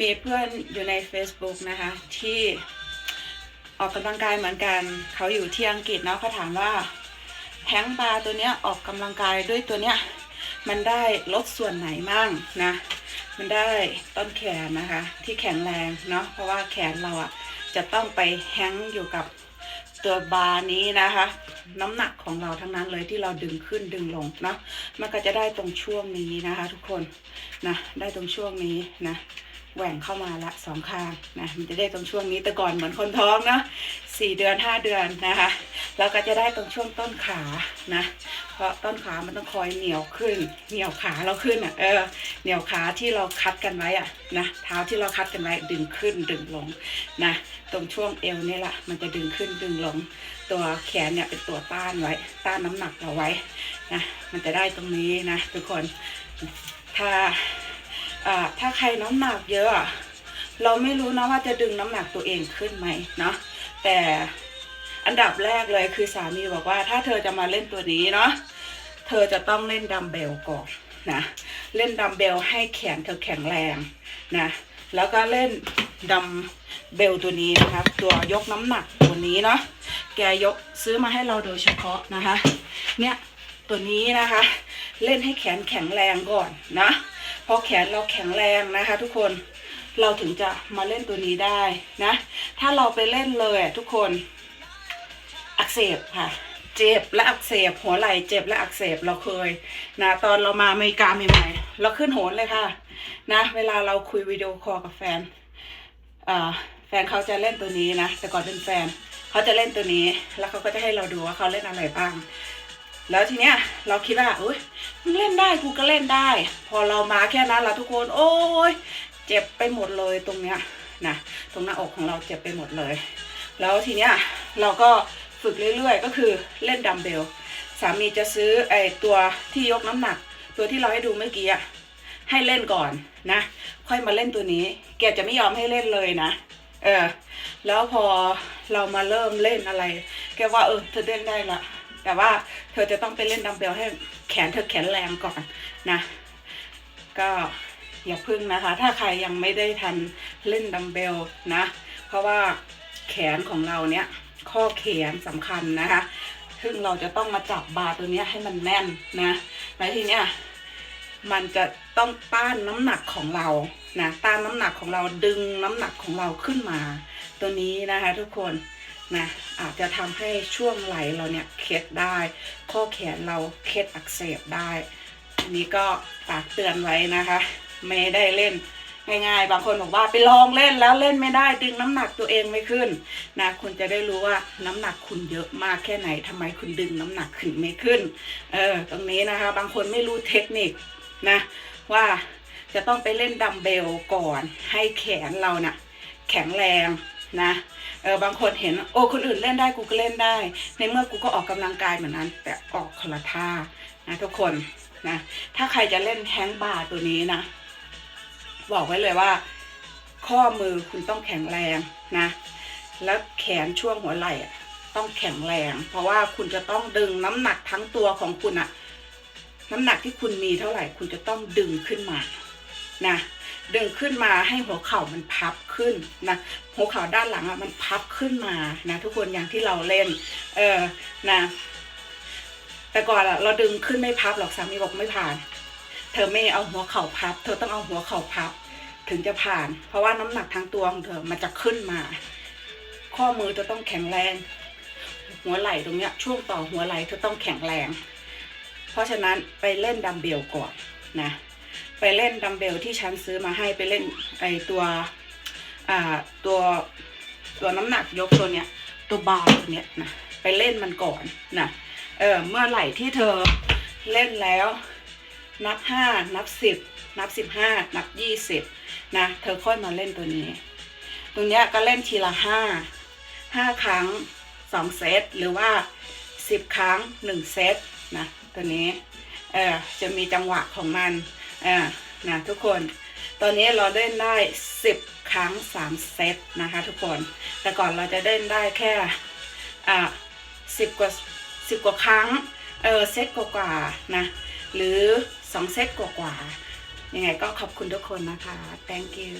มีเพื่อนอยู่ใน Facebook นะคะ ที่ออกกำลังกายเหมือนกัน เขาอยู่ที่อังกฤษเนาะเขาถามว่าแท้งบาร์ตัวเนี้ยออกกำลังกายด้วยตัวเนี้ยมันได้ลดส่วนไหนมั่งนะ มันได้ต้นแขนนะคะ ที่แข็งแรงเนาะเพราะว่าแขนเราอะจะต้องไปแฮงก์อยู่กับตัวบาร์นี้นะคะ น้ำหนักของเราทั้งนั้นเลยที่เราดึงขึ้นดึงลงเนาะมันก็จะได้ตรงช่วงนี้นะคะ ทุกคนนะได้ตรงช่วงนี้นะ แหว่งเข้ามาละสองข้างนะมันจะได้ตรงช่วงนี้แต่ก่อนเหมือนคนท้องเนาะสี่เดือนห้าเดือนนะคะแล้วก็จะได้ตรงช่วงต้นขานะ เพราะต้นขามันต้องคอยเหนียวขึ้น เหนียวขาเราขึ้นอะเออเหนียวขาที่เราคัดกันไว้อะนะเท้าที่เราคัดกันไว้ดึงขึ้นดึงลงนะตรงช่วงเอวนี่แหละมันจะดึงขึ้นดึงลง ตัวแขนเนี่ยเป็นตัวต้านไว้ต้านน้ำหนักเราไว้นะมันจะได้ตรงนี้นะทุกคนถ้า ถ้าใครน้ำหนักเยอะ เราไม่รู้นะว่าจะดึงน้ำหนักตัวเองขึ้นไหมเนาะแต่อันดับแรกเลยคือสามีบอกว่าถ้าเธอจะมาเล่นตัวนี้เนาะเธอจะต้องเล่นดัมเบลก่อนนะเล่นดัมเบลให้แขนเธอแข็งแรงนะแล้วก็เล่นดัมเบลตัวนี้นะครับ ตัวยกน้ำหนักตัวนี้เนาะแกยกซื้อมาให้เราโดยเฉพาะนะคะ เนี่ยตัวนี้นะคะ เล่นให้แขนแข็งแรงก่อนนะ อแขนเราแข็งแรงนะคะ ทุกคนเราถึงจะมาเล่นตัวนี้ได้นะ ถ้าเราไปเล่นเลยทุกคน อักเสบค่ะ เจ็บและอักเสบ หัวไหล่เจ็บและอักเสบเราเคยนะตอนเรามาอเมริกาใหม่ๆเราขึ้นโหนเลยค่ะ นะ เวลาเราคุยวิดีโอคอลกับแฟนแฟนเขาจะเล่นตัวนี้นะ แต่ก่อนเป็นแฟนเขาจะเล่นตัวนี้ แล้วเขาก็จะให้เราดูว่าเขาเล่นอะไรบ้าง แล้วทีเนี้ยเราคิดว่าอุ้ย มึงเล่นได้กูก็เล่นได้ พอเรามาแค่นั้นละทุกคน โอ้ยเจ็บไปหมดเลยตรงเนี้ยนะตรงหน้าอกของเราเจ็บไปหมดเลย แล้วทีเนี้ยเราก็ฝึกเรื่อยๆ ก็คือเล่นดัมเบลสามีจะซื้อไอตัวที่ยกน้ำหนัก ตัวที่เราให้ดูเมื่อกี้อะให้เล่นก่อนนะ ค่อยมาเล่นตัวนี้แกจะไม่ยอมให้เล่นเลยนะเออแล้วพอเรามาเริ่มเล่นอะไร แกว่าเออเธอเล่นได้ละ แต่ว่าเธอจะต้องไปเล่นดัมเบลให้แขนเธอแข็งแรงก่อนนะ ก็อย่าพึ่งนะคะ ถ้าใครยังไม่ได้ทันเล่นดัมเบลนะ เพราะว่าแขนของเราเนี้ยข้อแขนสำคัญนะคะ ซึ่งเราจะต้องมาจับบาร์ตัวนี้ให้มันแน่นนะแล้วทีเนี้ยมันจะต้องต้านน้ำหนักของเรา นะ ต้านน้ำหนักของเราดึงน้ำหนักของเราขึ้นมา ตัวนี้นะคะทุกคน นะอาจจะทำให้ช่วงไหลเราเนี่ยเคล็ดได้ ข้อแขนเราเคล็ดอักเสบได้อันนี้ก็ฝากเตือนไว้นะคะ ไม่ได้เล่นง่ายๆ บางคนบอกว่าไปลองเล่นแล้วเล่นไม่ได้ดึงน้ำหนักตัวเองไม่ขึ้นนะคุณจะได้รู้ว่าน้ำหนักคุณเยอะมากแค่ไหนทำไมคุณดึงน้ำหนักขึ้นไม่ขึ้นเออตรงนี้นะคะ บางคนไม่รู้เทคนิคนะว่าจะต้องไปเล่นดัมเบลก่อน ให้แขนเราน่ะแข็งแรงนะ เออบางคนเห็นโอ้คนอื่นเล่นได้กูก็เล่นได้ ในเมื่อกูก็ออกกำลังกายเหมือนนั้น แต่ออกคนละท่านะทุกคนนะถ้าใครจะเล่นแฮงก์บาร์ตัวนี้นะ บอกไว้เลยว่า ข้อมือคุณต้องแข็งแรงนะ แล้วแขนช่วงหัวไหล่ต้องแข็งแรง เพราะว่าคุณจะต้องดึงน้ำหนักทั้งตัวของคุณอะน้ำหนักที่คุณมีเท่าไหร่ คุณจะต้องดึงขึ้นมานะ ดึงขึ้นมาให้หัวเข่ามันพับขึ้นนะหัวเข่าด้านหลังอะมันพับขึ้นมานะทุกคนอย่างที่เราเล่นเออนะแต่ก่อนอะเราดึงขึ้นไม่พับหรอกสามีบอกไม่ผ่าน เธอไม่เอาหัวเข่าพับ เธอต้องเอาหัวเข่าพับ ถึงจะผ่าน เพราะว่าน้ำหนักทั้งตัวของเธอมันจะขึ้นมา ข้อมือจะต้องแข็งแรง หัวไหล่ตรงเนี้ยช่วงต่อหัวไหล่เธอต้องแข็งแรง เพราะฉะนั้นไปเล่นดัมเบลก่อนนะ ไปเล่นดัมเบลที่ฉันซื้อมาให้ไปเล่นไอตัวอ่าตัวตัวน้ำหนักยกตัวเนี้ยตัวบาร์ตัวเนี้ยนะไปเล่นมันก่อนนะเออเมื่อไหร่ที่เธอเล่นแล้ว นับห้านับสิบนับสิบห้านับยี่สิบนะเธอค่อยมาเล่นตัวนี้ ตรงเนี้ยก็เล่นทีละห้าห้าครั้งสองเซตหรือว่าสิบครั้งหนึ่งเซตนะตัวนี้เออจะมีจังหวะของมัน ออนะทุกคน ตอนนี้เราเล่นได้สิบครั้งสามเซตนะคะ ทุกคน แต่ก่อนเราจะเล่นได้แค่อ่าสิบกว่าสิบกว่าครั้งเออเซตกว่าๆนะ หรือสองเซตกว่าๆยังไงก็ขอบคุณทุกคนนะคะ thank you